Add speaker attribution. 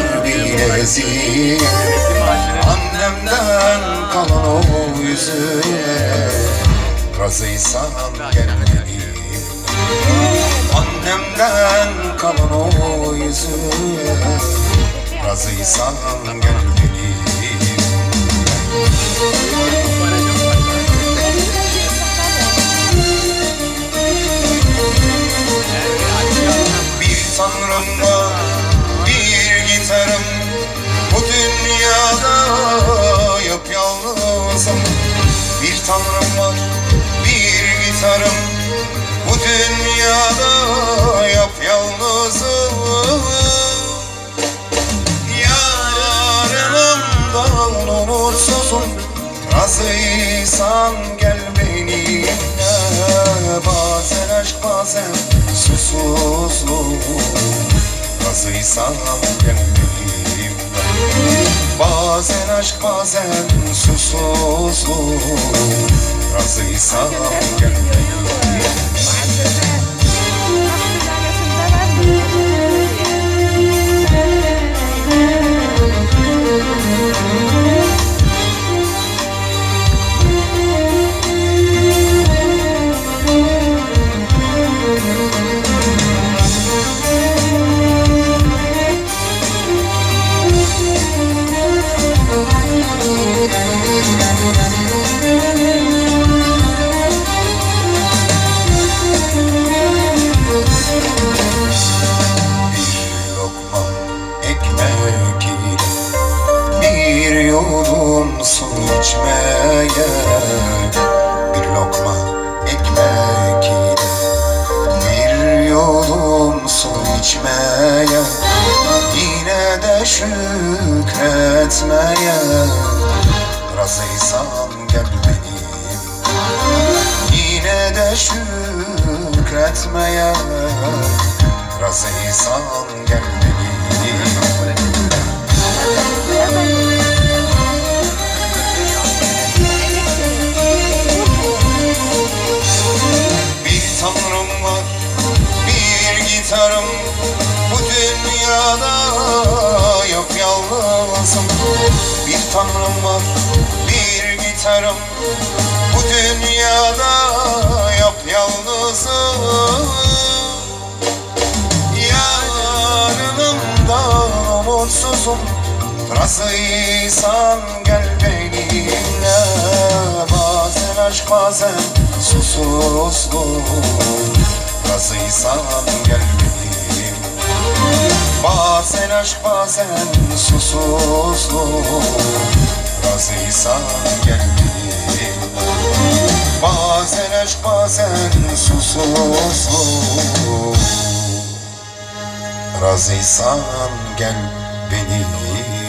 Speaker 1: bakır bilezik Annemden kalan o yüzüğe Razıysan gel Annemden kalan o yüzüğe Razıysan gel tanrım var, bir gitarım. Bu dünyada yapyalnızım. Yarınımdan umutsuzum Razıysan gel benimle Bazen aşk bazen susuzluk. Razıysan gel benimle Bazen aşk bazen susuzluk Razıysan gel benimle su içmeye Bir lokma ekmek ile Bir yudum su içmeye Yine de şükretmeye. Razıysan gel benim Yine de şükretmeye. Razıysan gel benim tanrım var, bir gitarım. Bu dünyada yok yalnızım Yarınımdan umutsuzum Razıysan gel benimle. Bazen aşk bazen susuzluk Razıysan gel aşk bazen susuzluk. Razıysan gel benimle Bazen aşk bazen susuzluk. Razıysan gel benim